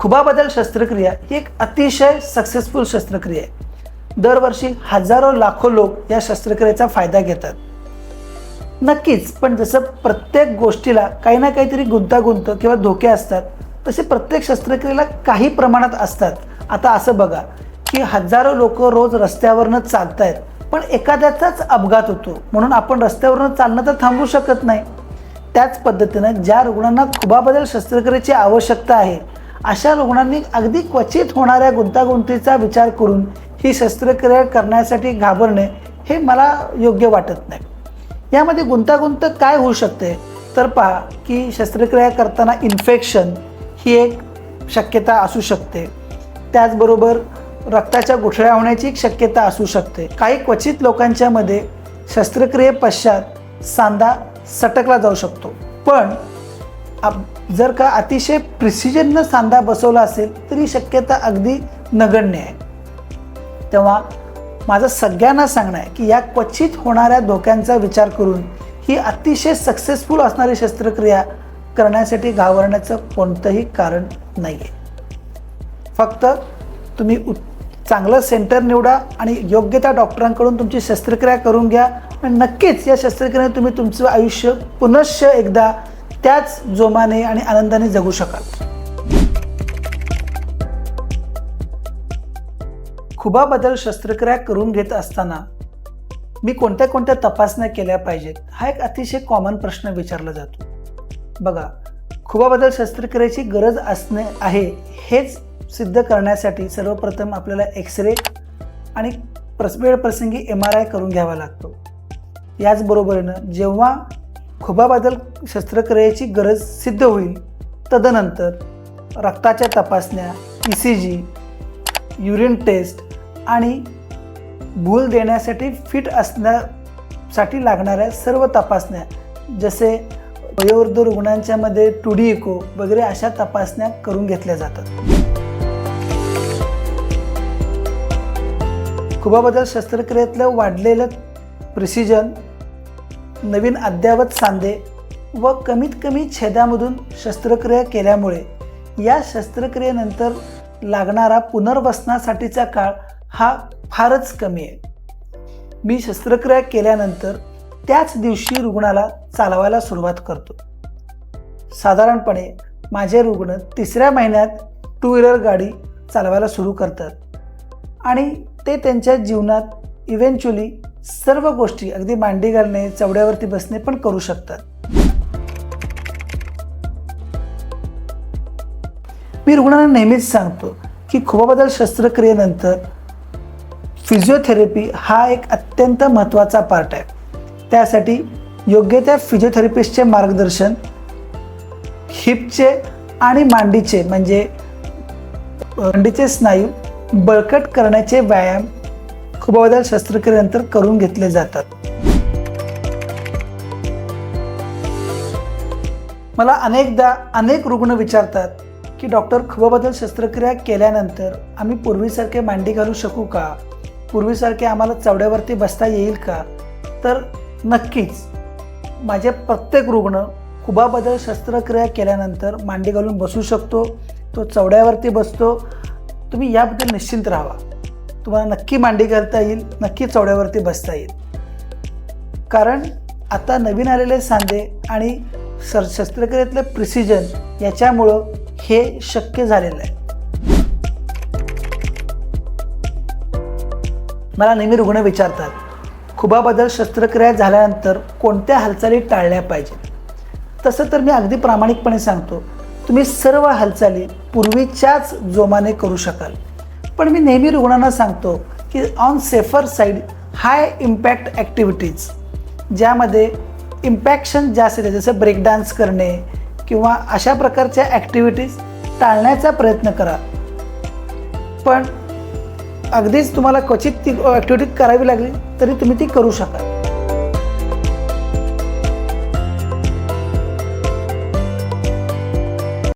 खुबाबदल शस्त्रक्रिया ही एक अतिशय सक्सेसफुल शस्त्रक्रिया आहे. दरवर्षी हजारो लाखो लोक या शस्त्रक्रियेचा फायदा घेतात. नक्कीच पण जसं प्रत्येक गोष्टीला काही ना काहीतरी गुंतागुंत किंवा धोके असतात तसे प्रत्येक शस्त्रक्रियेला काही प्रमाणात असतात. आता असं बघा की हजारो लोक रोज रस्त्यावरनं चालत आहेत पण एखाद्याचाच अपघात होतो. म्हणून आपण रस्त्यावरनं चालणं तर थांबवू शकत नाही. त्याच पद्धतीनं ज्या रुग्णांना खुबाबदल शस्त्रक्रियेची आवश्यकता आहे अशा रुग्णांनी अगदी क्वचित होणाऱ्या गुंतागुंतीचा विचार करून ही शस्त्रक्रिया करण्यासाठी घाबरणे हे मला योग्य वाटत नाही. यामध्ये गुंतागुंत काय होऊ शकते? तर पहा की शस्त्रक्रिया करताना इन्फेक्शन ही एक शक्यता असू शकते. त्याचबरोबर रक्ताच्या गुठळ्या होण्याची एक शक्यता असू शकते. काही क्वचित लोकांच्यामध्ये शस्त्रक्रिये पश्चात सांधा सटकला जाऊ शकतो. पण आप- जर का अतिशय प्रिसिजननं सांधा बसवला असेल तर ही शक्यता अगदी नगण्य आहे. तेव्हा माझं सगळ्यांना सांगणं आहे की या क्वचित होणाऱ्या धोक्यांचा विचार करून ही अतिशय सक्सेसफुल असणारी शस्त्रक्रिया करण्यासाठी घाबरण्याचं कोणतंही कारण नाही आहे फक्त तुम्ही उत चांगलं सेंटर निवडा आणि योग्य त्या डॉक्टरांकडून तुमची शस्त्रक्रिया करून घ्या. आणि नक्कीच या शस्त्रक्रियेने तुम्ही तुमचं आयुष्य पुनश्च एकदा त्याच जोमाने आणि आनंदाने जगू शकाल. खुबाबद्दल शस्त्रक्रिया करून घेत असताना मी कोणत्या कोणत्या तपासण्या केल्या पाहिजेत हा एक अतिशय कॉमन प्रश्न विचारला जातो. बघा खुबाबद्दल शस्त्रक्रियेची गरज असणे आहे हेच सिद्ध करण्यासाठी सर्वप्रथम आपल्याला एक्सरे आणि प्रस वेळ प्रसंगी एम आर आय करून घ्यावा लागतो. याचबरोबरीनं जेव्हा खुबाबदल शस्त्रक्रियेची गरज सिद्ध होईल. तदनंतर रक्ताच्या तपासण्या E C G urine test आणि भूल देण्यासाठी फिट असण्यासाठी लागणाऱ्या सर्व तपासण्या जसे वयोवृद्ध रुग्णांच्यामध्ये टू डी इको वगैरे अशा तपासण्या करून घेतल्या जातात. खुबाबद्दल शस्त्रक्रियेतलं वाढलेलं प्रिसिजन नवीन अद्यावत सांधे व कमीत कमी छेदामधून शस्त्रक्रिया केल्यामुळे या शस्त्रक्रियेनंतर लागणारा पुनर्वसनासाठीचा काळ हा फारच कमी आहे. मी शस्त्रक्रिया केल्यानंतर त्याच दिवशी रुग्णाला चालवायला सुरुवात करतो. साधारणपणे माझे रुग्ण तिसऱ्या महिन्यात टू व्हीलर गाडी चालवायला सुरू करतात आणि ते त्यांच्या जीवनात इव्हेंच्युअली सर्व गोष्टी अगदी मांडी घालणे चवड्यावरती बसणे पण करू शकतात. मी रुग्णांना नेहमीच सांगतो की खोबाबद्दल शस्त्रक्रियेनंतर फिजिओथेरपी हा एक अत्यंत महत्त्वाचा पार्ट आहे. त्यासाठी योग्य त्या फिजिओथेरपिस्टचे मार्गदर्शन हिपचे आणि मांडीचे म्हणजे मांडीचे स्नायू बळकट करण्याचे व्यायाम खुबाबद्दल शस्त्रक्रियेनंतर करून घेतले जातात. मला अनेकदा अनेक रुग्ण विचारतात की डॉक्टर खुबाबद्दल शस्त्रक्रिया केल्यानंतर आम्ही पूर्वीसारखे मांडी घालू शकू का? पूर्वीसारखे आम्हाला चवड्यावरती बसता येईल का? तर नक्कीच माझे प्रत्येक रुग्ण खुबाबद्दल शस्त्रक्रिया केल्यानंतर मांडी घालून बसू शकतो तो चवड्यावरती बसतो. तुम्ही याबद्दल निश्चिंत राहा तुम्हाला नक्की मांडी करता येईल नक्की चौड्यावरती बसता येईल. कारण आता नवीन आलेले सांधे आणि सर शस्त्रक्रियेतलं प्रिसिजन याच्यामुळं हे शक्य झालेलं आहे. मला नेहमी रुग्ण विचारतात खुबाबद्दल शस्त्रक्रिया झाल्यानंतर कोणत्या हालचाली टाळल्या पाहिजेत? तसं तर मी अगदी प्रामाणिकपणे सांगतो तुम्ही सर्व हालचाली पूर्वीच्याच जोमाने करू शकाल. पण मी नेहमी रुग्णांना सांगतो की on safer side high impact activities ज्यामध्ये इम्पॅक्शन जास्त येते जसं ब्रेक डान्स करणे किंवा अशा प्रकारच्या ॲक्टिव्हिटीज टाळण्याचा प्रयत्न करा. पण अगदीच तुम्हाला क्वचित ती ॲक्टिव्हिटी करावी लागली तरी तुम्ही ती करू शकाल.